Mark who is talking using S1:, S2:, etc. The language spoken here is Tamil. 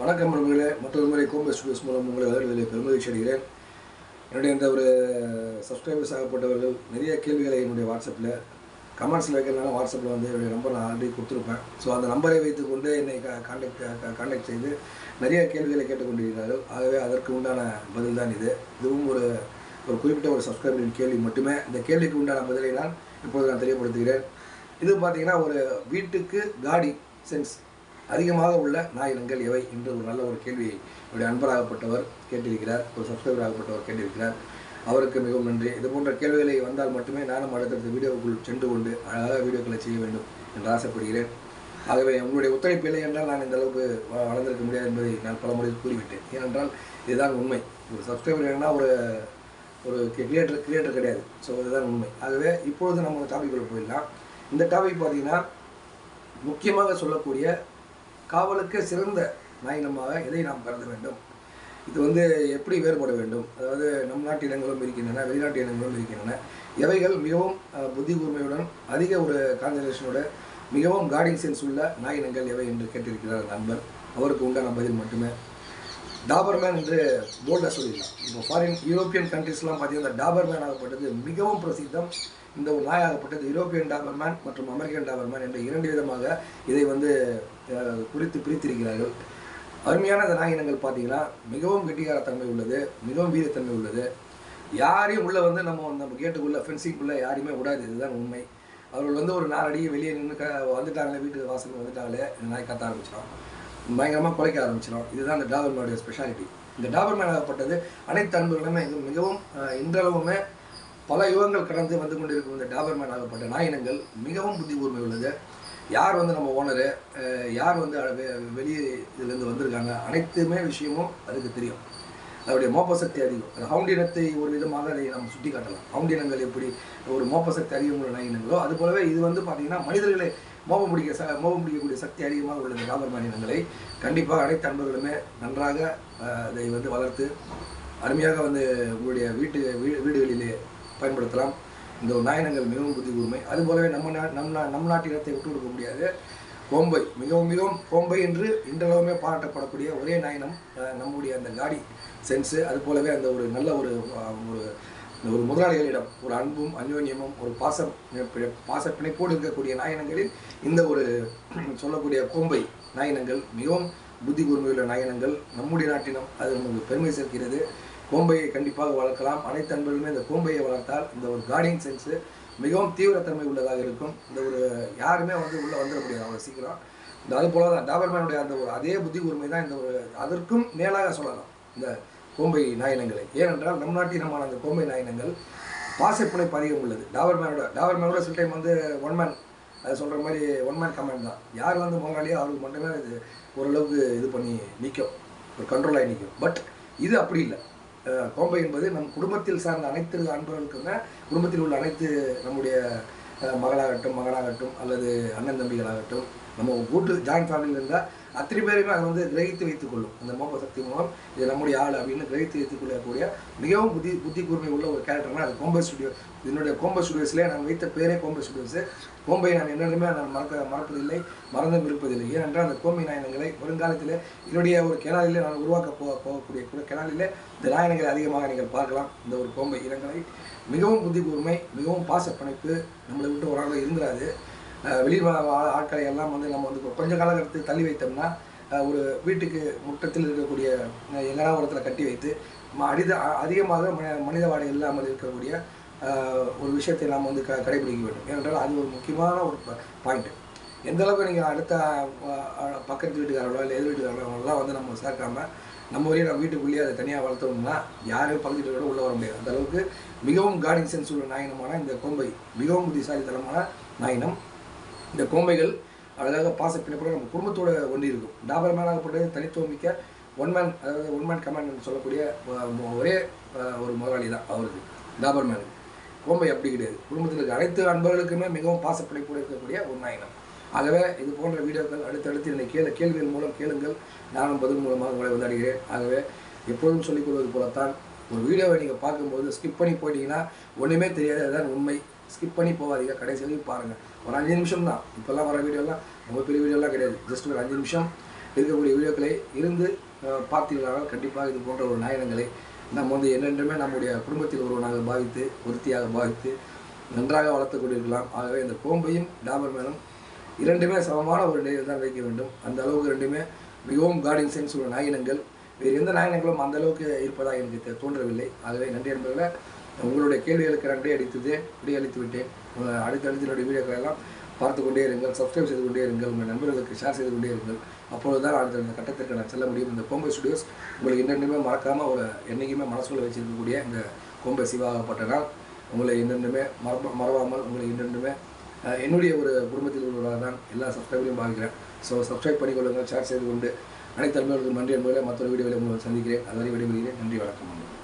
S1: வணக்கம் நண்பர்களே. மற்றொரு முறை கோம்பே ஸ்டுடியோஸ் மூலம் உங்களை வரவேற்பதில் பெருமகிழ்ச்சி அடைகிறேன். என்னுடைய இந்த ஒரு சப்ஸ்கிரைபர்ஸ் ஆகப்பட்டவர்கள் நிறைய கேள்விகளை என்னுடைய வாட்ஸ்அப்பில் கமெண்ட்ஸில் வைக்கிறதுனால வாட்ஸ்அப்பில் வந்து என்னுடைய நம்பர் நான் ஆல்ரெடி கொடுத்துருப்பேன். ஸோ அந்த நம்பரை வைத்துக்கொண்டு என்னை காண்டாக்ட் காண்டாக்ட் செய்து நிறைய கேள்விகளை கேட்டுக்கொண்டிருக்கிறார்கள். ஆகவே அதற்கு உண்டான பதில் தான் இது. இதுவும் ஒரு ஒரு குறிப்பிட்ட ஒரு சப்ஸ்கிரைபரின் கேள்வி மட்டுமே. இந்த கேள்விக்கு உண்டான பதிலை நான் இப்போது நான் தெரியப்படுத்துகிறேன் இது பார்த்தீங்கன்னா ஒரு வீட்டுக்கு காடி சென்ஸ் அதிகமாக உள்ள நாயினங்கள் எவை என்று ஒரு நல்ல ஒரு கேள்வியை என்னுடைய அன்பராகப்பட்டவர் கேட்டிருக்கிறார். ஒரு சப்ஸ்கிரைபர் ஆகப்பட்டவர் கேட்டிருக்கிறார். அவருக்கு மிகவும் நன்றி. இது போன்ற கேள்விகளை வந்தால் மட்டுமே நானும் அடுத்தடுத்த வீடியோவுக்குள் சென்று கொண்டு அழகாக வீடியோக்களை செய்ய வேண்டும் என்று ஆசைப்படுகிறேன். ஆகவே உங்களுடைய ஒத்துழைப்பு இல்லை என்றால் நான் இந்த அளவுக்கு வ- வளர்ந்திருக்க முடியாது என்பதை நான் பல முறை கூறிவிட்டேன். ஏனென்றால் இதுதான் உண்மை. ஒரு சப்ஸ்கிரைபர் வேணும்னா ஒரு ஒரு கிரியேட்டர் கிரியேட்டர் கிடையாது. ஸோ இதுதான் உண்மை. ஆகவே இப்பொழுது நம்ம டாபிக்குள்ளே போயிடலாம். இந்த டாபிக் பார்த்தீங்கன்னா முக்கியமாக சொல்லக்கூடிய காவலுக்கு சிறந்த நாயினமாக எதை நாம் கருத வேண்டும்? இது வந்து எப்படி வேறுபட வேண்டும்? அதாவது நம் நாட்டு இனங்களும் இருக்கின்றன வெளிநாட்டு இனங்களும் இருக்கின்றன. எவைகள் மிகவும் புத்தி கூர்மையுடன் அதிக ஒரு கான்சன்ட்ரேஷனோட மிகவும் கார்டிங் சென்ஸ் உள்ள நாயினங்கள் எவை என்று கேட்டிருக்கிறார் நண்பர் அவருக்கு உண்டான பதில் மட்டுமே. டாபர்மேன் என்று போல்டாக சொல்லிடலாம் இப்போ ஃபாரின் யூரோப்பியன் கண்ட்ரீஸ்லாம் பார்த்தீங்கன்னா டாபர்மேன் ஆகப்பட்டது மிகவும் பிரசித்தம். இந்த ஒரு நாயாகப்பட்டது யூரோப்பியன் டாபர்மேன் மற்றும் அமெரிக்கன் டாபர்மேன் என்ற இரண்டு விதமாக இதை வந்து குறித்து பிரித்திருக்கிறார்கள். அருமையான இந்த நாய் இனங்கள் பார்த்தீங்கன்னா மிகவும் கெட்டிகாரத்தன்மை உள்ளது மிகவும் வீரத்தன்மை உள்ளது. யாரையும் உள்ளே வந்து நம்ம நம்ம கேட்டுக்குள்ளே ஃபென்சிங்குள்ளே யாரையுமே விடாது இதுதான் உண்மை. அவர்கள் வந்து ஒரு நாலடியே வெளியே நின்று க வந்துட்டாங்களே வீட்டு வாசலுக்கு வந்துட்டாங்களே இந்த நாய் கத்த ஆரம்பிச்சிடும். பயங்கரமாக குறைக்க ஆரம்பிச்சிடும். இதுதான் இந்த டாபர்மேனுடைய ஸ்பெஷாலிட்டி இந்த டாபர்மேன் ஆகப்பட்டது அனைத்து அன்பர்களுமே இது மிகவும் இன்றளவுமே பல யுகங்கள் கடந்து வந்து கொண்டிருக்கும் இந்த டாபர்மேன் ஆகப்பட்ட நாயினங்கள் மிகவும் புத்தி கூர்மை உள்ளது. யார் வந்து நம்ம ஓனரு? யார் வந்து வெ- வெளியே இதுலேருந்து வந்திருக்காங்க? அனைத்துமே விஷயமும் அதுக்கு தெரியும். அதோடைய மோப்ப சக்தி அதிகம். அந்த ஹவுண்ட் இனத்தை ஒரு விதமாக அதை நம்ம சுட்டி காட்டலாம் ஹவுண்ட் இனங்கள் எப்படி ஒரு மோப்ப சக்தி அதிகம் உள்ள நாயினங்களோ அது போலவே இது வந்து பார்த்தீங்கன்னா மனிதர்களை மோபம் பிடிக்க ச மோபம் பிடிக்கக்கூடிய சக்தி அதிகமாக உள்ள இந்த டாபர்மேன் இனங்களை. கண்டிப்பாக அனைத்து அன்பர்களுமே நன்றாக அதை வந்து வளர்த்து அருமையாக வந்து உங்களுடைய வீட்டு வீடுகளிலே பயன்படுத்தலாம். இந்த ஒரு நாயனங்கள் மிகவும் புத்தி கூர்மை அதுபோலவே நம்ம நா நம் நா நம் நாட்டு இடத்தை விட்டு கொடுக்க முடியாது. கோம்பை மிகவும் மிகவும் கோம்பை என்று இன்றளவுமே பாராட்டப்படக்கூடிய ஒரே நாயினம் நம்முடைய அந்த காடி சென்ஸு. அது போலவே அந்த ஒரு நல்ல ஒரு ஒரு ஒரு முதலாளிகளிடம் ஒரு அன்பும் அந்யோன்யமும் ஒரு பாசம் பாச பிணைப்போடு இருக்கக்கூடிய நாயினங்களில் இந்த ஒரு சொல்லக்கூடிய கோம்பை நாயினங்கள் மிகவும் புத்தி கூர்மையுள்ள நாயனங்கள். நம்முடைய நாட்டினம் அது நமக்கு பெருமை சேர்க்கிறது. கோம்பையை கண்டிப்பாக வளர்க்கலாம். அனைத்து அன்பர்களுமே இந்த கோம்பையை வளர்த்தால் இந்த ஒரு கார்டியன் சென்ஸு மிகவும் தீவிரத்தன்மை உள்ளதாக இருக்கும். இந்த ஒரு யாருமே வந்து உள்ளே வந்துட முடியாது அவ்வளோ சீக்கிரம். இந்த அது போல தான் டாபர்மேனுடைய அந்த ஒரு அதே புத்தி உரிமை தான் இந்த ஒரு அதற்கும் மேலாக சொல்லலாம் இந்த கோம்பை நாயினங்களை. ஏனென்றால் நம் நாட்டினமான அந்த கோம்பை நாயினங்கள் பாசப்புனை பதிகம் உள்ளது. டாபர்மேனோட டாபர்மேனோட சில டைம் வந்து ஒன் மேன் அது சொல்கிற மாதிரி ஒன் மேன் கமெண்ட் தான். யார் வந்து முதலாளியோ அவருக்கு மட்டுமே இது ஓரளவுக்கு இது பண்ணி நிற்கும் ஒரு கண்ட்ரோல் ஆகி நிற்கும் பட் இது அப்படி இல்லை. கோம்பை என்பது நம் குடும்பத்தில் சார்ந்த அனைத்து அன்பர்களுக்குமே குடும்பத்தில் உள்ள அனைத்து நம்முடைய மகளாகட்டும் மகனாகட்டும் அல்லது அண்ணன் தம்பிகளாகட்டும் நம்ம கூட்டு ஜாயின்ட் ஃபேமிலியில் இருந்தால் அத்தனை பேருமே அதை வந்து கிரகித்து வைத்துக் கொள்ளும். அந்த மோப்ப சக்தி மூலம் இது நம்முடைய ஆள் அப்படின்னு கிரகித்து வைத்துக் கொள்ளக்கூடிய மிகவும் புத்தி புத்தி கூர்மை உள்ள ஒரு கேரக்டர்னா அது கோம்பை ஸ்டுடியோ என்னுடைய கோம்பை ஸ்டுடியோஸ்லேயே நான் வைத்த பேரே கோம்பை ஸ்டுடியோஸ் கோம்பை நான் என்னென்னுமே நான் மறக்க மறப்பதில்லை மறந்தும் இருப்பதில்லை. ஏனென்றால் அந்த கோம்பை நாயனங்களை வருங்காலத்தில் என்னுடைய ஒரு கிணாலிலே நான் உருவாக்க போ போகக்கூடிய கூட கிணாலிலே இந்த நாயனங்களை அதிகமாக நீங்கள் பார்க்கலாம். இந்த ஒரு கோம்பை இனங்களை. மிகவும் புத்தி கூர்மை மிகவும் பாசப்பணைப்பு நம்மளை விட்டு ஒரு ஆளாக இருந்துராது. அஹ் வெளி வா- ஆட்களை எல்லாம் வந்து நம்ம வந்து கொஞ்சம் காலகட்டத்துக்கு தள்ளி வைத்தோம்னா ஒரு வீட்டுக்கு முற்றத்தில் இருக்கக்கூடிய அஹ் எங்கனா இடத்துல கட்டி வைத்து மனித அடித அதிகமாக மனித வாடகை இல்லாமல் இருக்கக்கூடிய ஒரு விஷயத்தை நாம் வந்து க கடைபிடிக்க வேண்டும். ஏனென்றால் அது ஒரு முக்கியமான ஒரு பாயிண்ட் எந்த அளவுக்கு நீங்கள் அடுத்த பக்கத்து வீட்டுக்காரர்களோ இல்லை எதிர் வீட்டுக்காரர்களோ வந்து நம்ம சேர்க்காம நம்ம வரையும் நம்ம வீட்டுக்குள்ளேயே அதை தனியாக வளர்த்தோம்னா யாரும் பக்கத்து கூட உள்ளே வர முடியாது. அந்த அளவுக்கு மிகவும் கார்டிங் சென்ஸ் உள்ள நாயினமான இந்த கோம்பை மிகவும் புத்திசாலித்தனமான நாயினம் இந்த கோம்பைகள் அழகாக பாச பின்னப்பட நம்ம குடும்பத்தோட ஒன்றி இருக்கும் டாபர் மேனாகப்பட்டது தனித்துவமிக்க ஒன் மேன் அதாவது ஒன் மேன் கமாண்ட் சொல்லக்கூடிய ஒரே ஒரு முதலாளி தான் அவருக்கு டாபர் மேனுக்கு கோம்பை அப்படி கிடையாது. குடும்பத்தில் இருக்க அனைத்து அன்பர்களுக்குமே மிகவும் பாசப்படைப்போடு இருக்கக்கூடிய ஒரு நாயினம் ஆகவே இது போன்ற வீடியோக்கள் அடுத்தடுத்து என்னை கேள கேள்விகள் மூலம் கேளுங்கள். நானும் பதில் மூலமாக உங்களை வந்து அடைகிறேன் ஆகவே எப்பொழுதும் சொல்லிக் கொள்வது போலத்தான் ஒரு வீடியோவை நீங்கள் பார்க்கும்போது ஸ்கிப் பண்ணி போயிட்டீங்கன்னா ஒன்றுமே தெரியாது அதுதான் உண்மை. ஸ்கிப் பண்ணி போகாதீங்க. கடைசி வரைக்கும் பாருங்கள் ஒரு அஞ்சு நிமிஷம் தான். இப்போல்லாம் வர வீடியோலாம் ரொம்ப பெரிய வீடியோலாம் கிடையாது. ஜஸ்ட் ஒரு அஞ்சு நிமிஷம் இருக்கக்கூடிய வீடியோக்களை இருந்து அஹ், கண்டிப்பாக இது போன்ற ஒரு நாயனங்களை நம்ம வந்து என்னென்றுமே நம்முடைய குடும்பத்தில் ஒருவனாக பாவித்து ஒருத்தியாக பாவித்து நன்றாக வளர்த்துக்கொண்டிருக்கலாம் ஆகவே இந்த கோம்பையும் டாபர் மேனும் இரண்டுமே சமமான ஒரு நிலையில் தான் வைக்க வேண்டும். அந்த அளவுக்கு ரெண்டுமே மிகவும் கார்டிங் சென்ஸ் உள்ள நாயினங்கள் வேறு எந்த நாயினங்களும் அந்த அளவுக்கு இருப்பதாக எனக்கு தோன்றவில்லை. ஆகவே நன்றி என்பதில் உங்களுடைய கேள்விகளுக்கு நன்றி அடித்தது விடை அளித்து விட்டேன் உங்கள் அடுத்தடுத்து என்னுடைய வீடியோக்களை எல்லாம் பார்த்து கொண்டே இருங்கள் சப்ஸ்கிரைப் செய்து கொண்டே இருங்கள் உங்கள் நண்பர்களுக்கு ஷேர் செய்து கொண்டே இருங்கள். அப்பொழுது தான் அடுத்த கட்டத்திற்கு நான் செல்ல முடியும். இந்த கோம்பை ஸ்டுடியோஸ் உங்களுக்கு என்னென்னுமே மறக்காமல் ஒரு என்றைக்குமே மனசுக்குள்ள வச்சிருக்கக்கூடிய இந்த கோம்பை சிவாகப்பட்ட நாள் உங்களை என்னென்றுமே மறப்ப மறவாமல் உங்களை என்னென்றுமே என்னுடைய ஒரு குடும்பத்தில் உள்ளவராக தான் எல்லா சப்ஸ்கிரைபரையும் பார்க்கிறேன் ஸோ சப்ஸ்கிரைப் பண்ணிக்கொள்ளுங்கள் ஷேர் செய்து கொண்டு அனைத்து அன்பர்களுக்கும் நன்றி என்பதில் மற்றொரு வீடியோவில் உங்களை சந்திக்கிறேன். அதுவரை விடைபெறுகிறேன். நன்றி வணக்கம்.